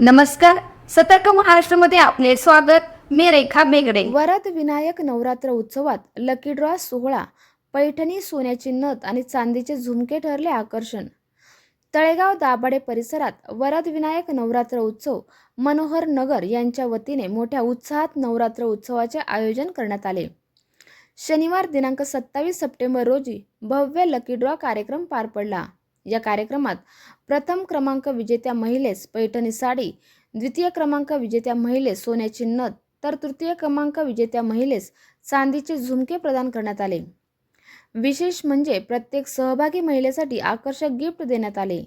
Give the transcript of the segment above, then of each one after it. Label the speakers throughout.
Speaker 1: नमस्कार. सतर्क महाराष्ट्रामध्ये आपले स्वागत. मी रेखा बेगडे.
Speaker 2: वरद विनायक नवरात्र उत्सवात लकी ड्रॉ सोहळा पैठणी सोन्याची नथ आणि चांदीचे झुमके ठरले आकर्षण. तळेगाव दाभाडे परिसरात वरद विनायक नवरात्र उत्सव मनोहर नगर यांच्या वतीने मोठ्या उत्साहात नवरात्र उत्सवाचे आयोजन करण्यात आले. शनिवार दिनांक सत्तावीस सप्टेंबर रोजी भव्य लकी ड्रॉ कार्यक्रम पार पडला. या कार्यक्रमात प्रथम क्रमांक विजेत्या महिलेस पैठणी साडी द्वितीय क्रमांक विजेत्या महिलेस सोन्याची नथ तर तृतीय क्रमांक विजेत्या महिलेस चांदीचे झुमके प्रदान करण्यात आले. विशेष म्हणजे प्रत्येक सहभागी महिलेसाठी आकर्षक गिफ्ट देण्यात आले.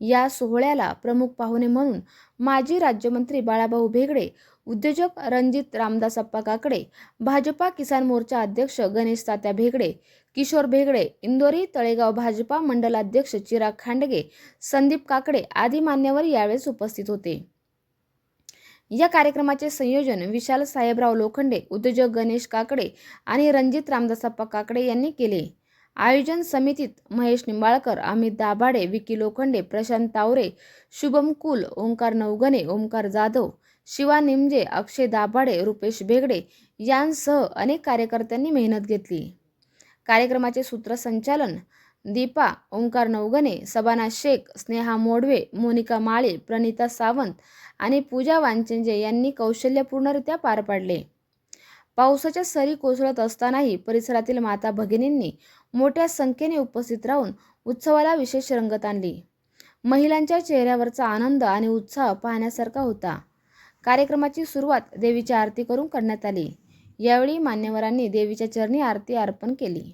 Speaker 2: या सोहळ्याला प्रमुख पाहुणे म्हणून माजी राज्यमंत्री बाळाभाऊ भेगडे उद्योजक रणजित रामदासप्पा काकडे भाजपा किसान मोर्चा अध्यक्ष गणेश तात्या भेगडे किशोर भेगडे इंदोरी तळेगाव भाजपा मंडलाध्यक्ष चिराग खांडगे संदीप काकडे आदी मान्यवर यावेळेस उपस्थित होते. या कार्यक्रमाचे संयोजन विशाल साहेबराव लोखंडे उद्योजक गणेश काकडे आणि रणजित रामदासप्पा काकडे यांनी केले. आयोजन समितीत महेश निंबाळकर अमित दाभाडे विकी लोखंडे प्रशांत तावरे शुभम कुल ओंकार नवगणे ओंकार जाधव शिवा निमजे अक्षय दाभाडे रुपेश भेगडे यांसह अनेक कार्यकर्त्यांनी मेहनत घेतली. कार्यक्रमाचे सूत्रसंचालन दीपा ओंकार नवगणे सबाना शेख स्नेहा मोडवे मोनिका माळे प्रणिता सावंत आणि पूजा वांचंजे यांनी कौशल्यपूर्णरित्या पार पाडले. पावसाच्या सरी कोसळत असतानाही परिसरातील माता भगिनींनी मोठ्या संख्येने उपस्थित राहून उत्सवाला विशेष रंगत आणली. महिलांच्या चेहऱ्यावरचा आनंद आणि उत्साह पाहण्यासारखा होता. कार्यक्रमाची सुरुवात देवीच्या आरती करून करण्यात आली. यावेळी मान्यवरांनी देवीच्या चरणी आरती अर्पण केली.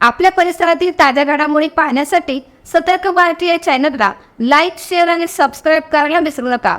Speaker 1: आपल्या परिसरातील ताज्या घडामोडी पाहण्यासाठी सतर्क भारतीय या चॅनलला लाईक शेअर आणि सबस्क्राईब करायला विसरू नका.